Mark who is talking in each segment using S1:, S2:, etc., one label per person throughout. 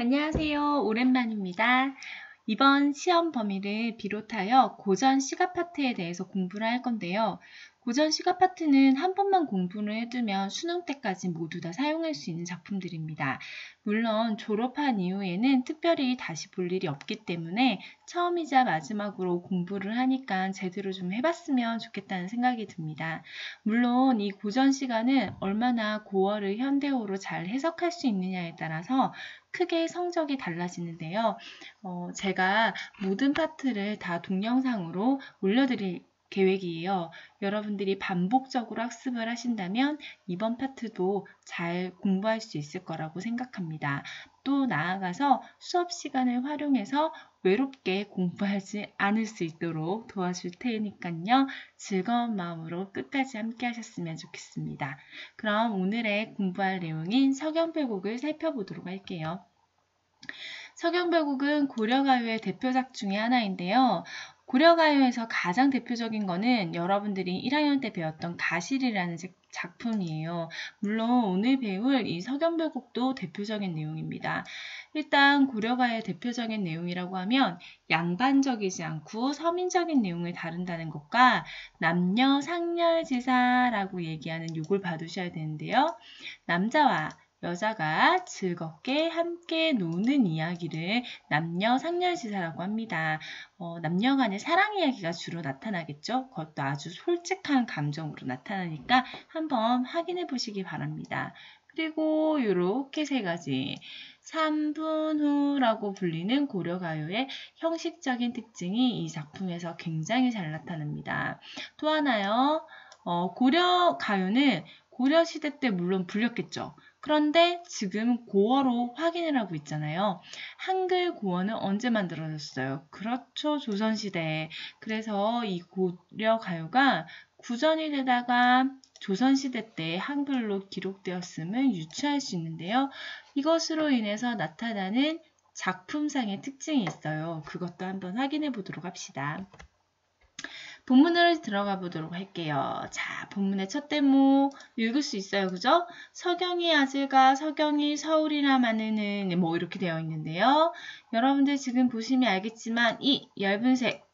S1: 안녕하세요. 오랜만입니다. 이번 시험 범위를 비롯하여 고전 시가 파트에 대해서 공부를 할 건데요. 고전 시가 파트는 한 번만 공부를 해두면 수능 때까지 모두 다 사용할 수 있는 작품들입니다. 물론 졸업한 이후에는 특별히 다시 볼 일이 없기 때문에 처음이자 마지막으로 공부를 하니까 제대로 좀 해봤으면 좋겠다는 생각이 듭니다. 물론 이 고전 시간은 얼마나 고어를 현대어로 잘 해석할 수 있느냐에 따라서 크게 성적이 달라지는데요. 어, 제가 모든 파트를 다 동영상으로 올려드릴 계획이에요. 여러분들이 반복적으로 학습을 하신다면 이번 파트도 잘 공부할 수 있을 거라고 생각합니다. 또 나아가서 수업 시간을 활용해서 외롭게 공부하지 않을 수 있도록 도와줄 테니까요. 즐거운 마음으로 끝까지 함께 하셨으면 좋겠습니다. 그럼 오늘의 공부할 내용인 서경배곡을 살펴보도록 할게요. 서경배곡은 고려가요의 대표작 중의 하나인데요. 고려가요에서 가장 대표적인 거는 여러분들이 1학년 때 배웠던 가실이라는 작품이에요. 물론 오늘 배울 이 서경별곡도 대표적인 내용입니다. 일단 고려가요의 대표적인 내용이라고 하면 양반적이지 않고 서민적인 내용을 다룬다는 것과 남녀 상렬지사라고 얘기하는 욕을 봐두셔야 되는데요. 남자와 여자가 즐겁게 함께 노는 이야기를 남녀 상렬지사라고 합니다. 어, 남녀 간의 사랑 이야기가 주로 나타나겠죠. 그것도 아주 솔직한 감정으로 나타나니까 한번 확인해 보시기 바랍니다. 그리고 이렇게 세 가지 3분 후라고 불리는 고려가요의 형식적인 특징이 이 작품에서 굉장히 잘 나타납니다. 또 하나요. 어, 고려가요는 고려시대 때 물론 불렸겠죠. 그런데 지금 고어로 확인을 하고 있잖아요. 한글 고어는 언제 만들어졌어요? 그렇죠. 조선시대에. 그래서 이 고려 가요가 구전이 되다가 조선시대 때 한글로 기록되었음을 유추할 수 있는데요. 이것으로 인해서 나타나는 작품상의 특징이 있어요. 그것도 한번 확인해 보도록 합시다. 본문을 들어가 보도록 할게요. 자, 본문의 첫 대목 읽을 수 있어요. 그죠? 서경이 아들과 서경이 서울이나 마느는 뭐 이렇게 되어 있는데요. 여러분들 지금 보시면 알겠지만 이 얇은 색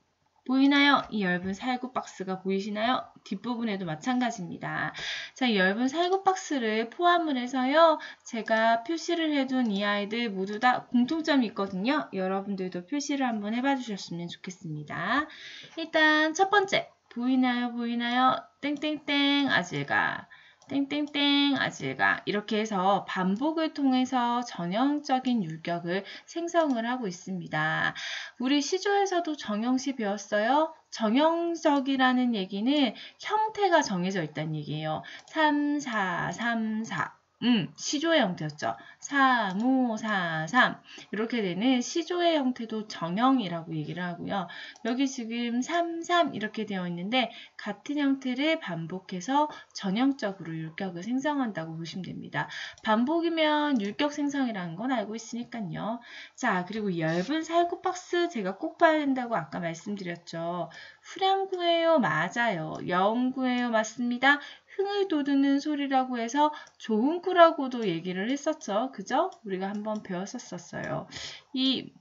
S1: 보이나요? 이 얇은 살구 박스가 보이시나요? 뒷부분에도 마찬가지입니다. 자, 이 얇은 살구 박스를 포함을 해서요. 제가 표시를 해둔 이 아이들 모두 다 공통점이 있거든요. 여러분들도 표시를 한번 해봐 주셨으면 좋겠습니다. 일단 첫 번째, 보이나요? 보이나요? 땡땡땡 아질가. 땡땡땡 아질가 이렇게 해서 반복을 통해서 전형적인 율격을 생성을 하고 있습니다. 우리 시조에서도 정형시 배웠어요. 정형적이라는 얘기는 형태가 정해져 있다는 얘기예요. 3, 4, 3, 4. 음, 시조의 형태였죠. 4, 5, 4, 3 이렇게 되는 시조의 형태도 정형이라고 얘기를 하고요. 여기 지금 3, 3 이렇게 되어 있는데 같은 형태를 반복해서 전형적으로 율격을 생성한다고 보시면 됩니다. 반복이면 율격 생성이라는 건 알고 있으니까요. 자, 그리고 얇은 살구 박스 제가 꼭 봐야 된다고 아까 말씀드렸죠. 후량구예요. 맞아요. 영구예요. 맞습니다. 흥을 돋우는 소리라고 해서 좋은 꾸라고도 얘기를 했었죠. 그죠? 우리가 한번 배웠었어요. 이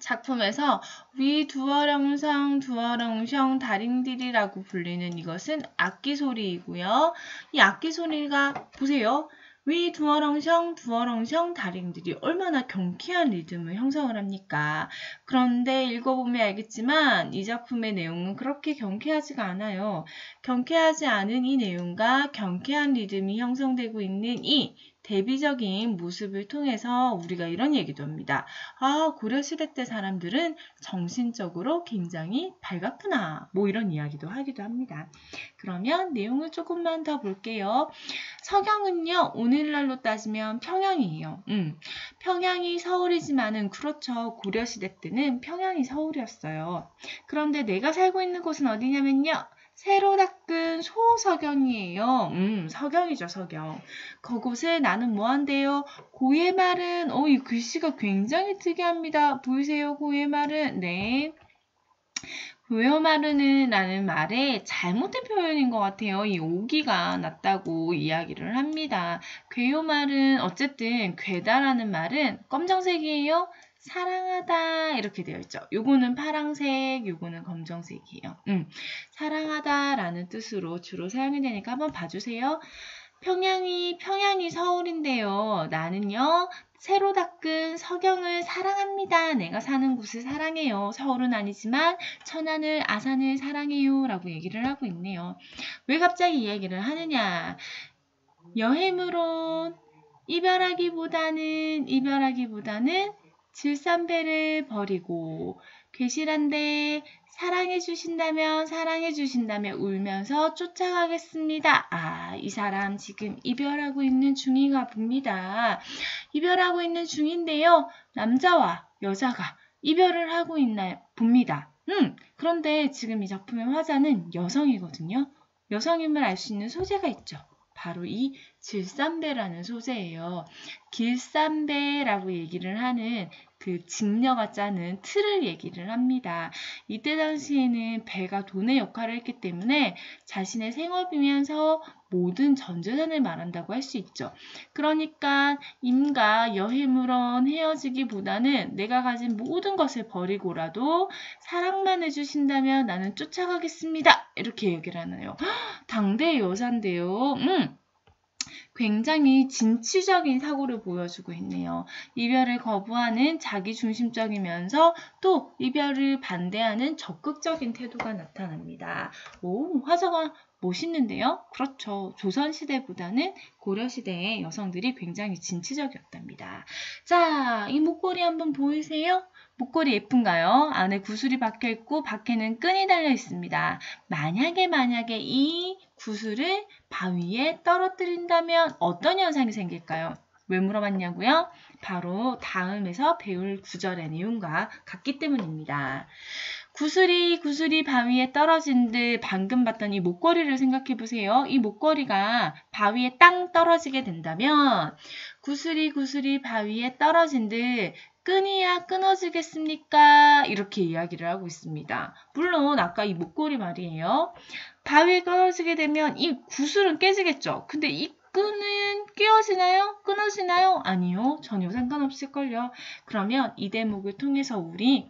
S1: 작품에서 위 두어령성 두어령성 다링디리라고 불리는 이것은 악기 소리이고요. 이 악기 소리가 보세요. 위 두어렁성 두어렁성 다링들이 얼마나 경쾌한 리듬을 형성을 합니까? 그런데 읽어보면 알겠지만 이 작품의 내용은 그렇게 경쾌하지가 않아요. 경쾌하지 않은 이 내용과 경쾌한 리듬이 형성되고 있는 이 대비적인 모습을 통해서 우리가 이런 얘기도 합니다. 아, 고려시대 때 사람들은 정신적으로 굉장히 밝았구나. 뭐 이런 이야기도 하기도 합니다. 그러면 내용을 조금만 더 볼게요. 서경은요, 오늘날로 따지면 평양이에요. 음, 평양이 서울이지만은 그렇죠. 고려시대 때는 평양이 서울이었어요. 그런데 내가 살고 있는 곳은 어디냐면요. 새로 닦은 소서경이에요. 음, 서경이죠, 서경. 그곳에 나는 뭐 한대요? 고의 말은, 어, 이 글씨가 굉장히 특이합니다. 보이세요, 고의 말은? 네. 왜요 마르는 라는 말에 잘못된 표현인 것 같아요. 이 오기가 났다고 이야기를 합니다. 괴요 말은 어쨌든 괴다라는 말은 검정색이에요. 사랑하다 이렇게 되어 있죠. 요거는 파랑색, 요거는 검정색이에요. 음, 사랑하다라는 뜻으로 주로 사용이 되니까 한번 봐주세요. 평양이 평양이 서울인데요. 나는요 새로 닦은 서경을 사랑합니다. 내가 사는 곳을 사랑해요. 서울은 아니지만 천안을 아산을 사랑해요. 라고 얘기를 하고 있네요. 왜 갑자기 이 얘기를 하느냐. 여행으론 이별하기보다는 이별하기보다는 질산배를 버리고 괴실한데 사랑해 주신다면 사랑해 주신다면 울면서 쫓아가겠습니다. 아, 이 사람 지금 이별하고 있는 중인가 봅니다. 이별하고 있는 중인데요. 남자와 여자가 이별을 하고 있나 봅니다. 음, 그런데 지금 이 작품의 화자는 여성이거든요. 여성임을 알 수 있는 소재가 있죠. 바로 이 질산배라는 소재예요. 길산배라고 얘기를 하는 그 직녀가 짜는 틀을 얘기를 합니다. 이때 당시에는 배가 돈의 역할을 했기 때문에 자신의 생업이면서 모든 전재산을 말한다고 할 수 있죠. 그러니까 임과 여해무런 헤어지기보다는 내가 가진 모든 것을 버리고라도 사랑만 해주신다면 나는 쫓아가겠습니다. 이렇게 얘기를 하나요. 당대 여산데요. 음. 굉장히 진취적인 사고를 보여주고 있네요. 이별을 거부하는 자기중심적이면서 또 이별을 반대하는 적극적인 태도가 나타납니다. 오, 화자가 멋있는데요? 그렇죠. 조선시대보다는 고려시대의 여성들이 굉장히 진취적이었답니다. 자, 이 목걸이 한번 보이세요? 목걸이 예쁜가요? 안에 구슬이 박혀 있고 밖에는 끈이 달려 있습니다. 만약에 만약에 이 구슬을 바위에 떨어뜨린다면 어떤 현상이 생길까요? 왜 물어봤냐고요? 바로 다음에서 배울 구절의 내용과 같기 때문입니다. 구슬이 구슬이 바위에 떨어진 듯 방금 봤던 이 목걸이를 생각해 보세요. 이 목걸이가 바위에 땅 떨어지게 된다면 구슬이 구슬이 바위에 떨어진 듯 끈이야 끊어지겠습니까? 이렇게 이야기를 하고 있습니다. 물론 아까 이 목걸이 말이에요. 바위에 끊어지게 되면 이 구슬은 깨지겠죠. 근데 이 끈은 끼어지나요? 끊어지나요? 아니요. 전혀 상관없을걸요. 그러면 이 대목을 통해서 우리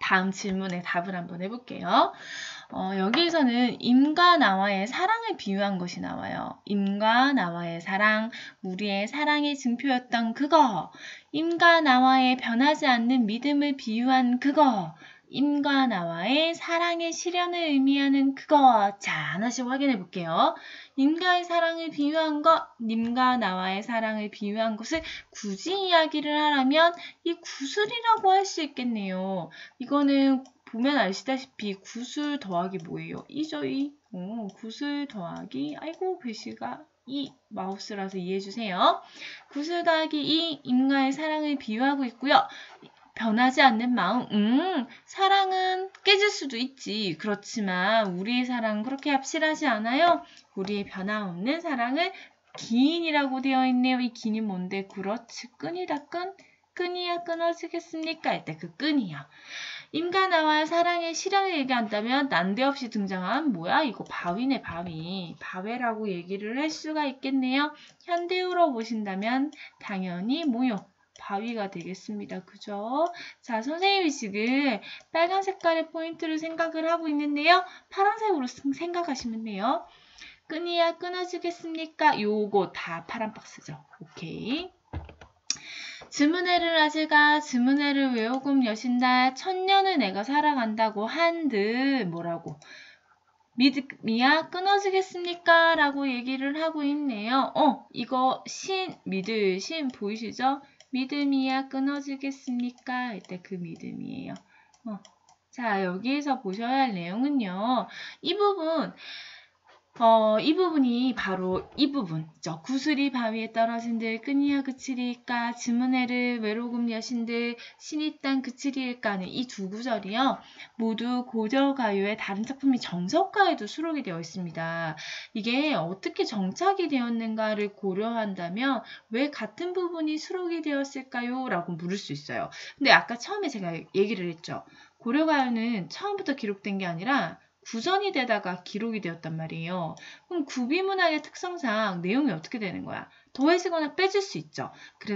S1: 다음 질문에 답을 한번 해볼게요. 어, 여기에서는 임과 나와의 사랑을 비유한 것이 나와요. 임과 나와의 사랑, 우리의 사랑의 증표였던 그거. 임과 나와의 변하지 않는 믿음을 비유한 그거. 임과 나와의 사랑의 실현을 의미하는 그거. 자, 하나씩 확인해 볼게요. 님과의 사랑을 비유한 것, 님과 나와의 사랑을 비유한 것을 굳이 이야기를 하라면 이 구슬이라고 할 수 있겠네요. 이거는 보면 아시다시피 구슬 더하기 뭐예요? 이죠, 이. 오, 구슬 더하기, 아이고, 글씨가 이 마우스라서 이해해주세요. 구슬 더하기 이 임과의 사랑을 비유하고 있고요. 변하지 않는 마음, 음, 사랑은 깨질 수도 있지. 그렇지만 우리의 사랑은 그렇게 합실하지 않아요. 우리의 변함없는 사랑을 기인이라고 되어 있네요. 이 기인이 뭔데? 그렇지. 끈이다, 끈. 끈이야 끊어지겠습니까? 이때 그 끈이야. 임과 나와 사랑의 실현을 얘기한다면 난데없이 등장한 뭐야 이거 바위네 바위 바위라고 얘기를 할 수가 있겠네요. 현대어로 보신다면 당연히 뭐요? 바위가 되겠습니다. 그죠? 자, 선생님이 지금 빨간 색깔의 포인트를 생각을 하고 있는데요. 파란색으로 생각하시면 돼요. 끈이야 끊어지겠습니까? 요거 다 파란 박스죠. 오케이. 주문회를 하지가 주문회를 외우금 여신다 천년을 내가 살아간다고 한듯 뭐라고 믿음이야 끊어지겠습니까? 라고 얘기를 하고 있네요. 어 이거 신 믿을 신 보이시죠? 믿음이야 끊어지겠습니까? 이때 그 믿음이에요. 어. 자 여기에서 보셔야 할 내용은요. 이 부분 어, 이 부분이 바로 이 부분. 죠 구슬이 바위에 떨어진 들 끈이야 그칠일까 지문해를 외로금 여신 들 신이 땅 그칠일까는 이 두 구절이요. 모두 고절가요의 다른 작품이 정석가에도 수록이 되어 있습니다. 이게 어떻게 정착이 되었는가를 고려한다면 왜 같은 부분이 수록이 되었을까요? 라고 물을 수 있어요. 근데 아까 처음에 제가 얘기를 했죠. 고려가요는 처음부터 기록된 게 아니라 구전이 되다가 기록이 되었단 말이에요. 그럼 구비문학의 특성상 내용이 어떻게 되는 거야? 더해지거나 빼질 수 있죠. 그래서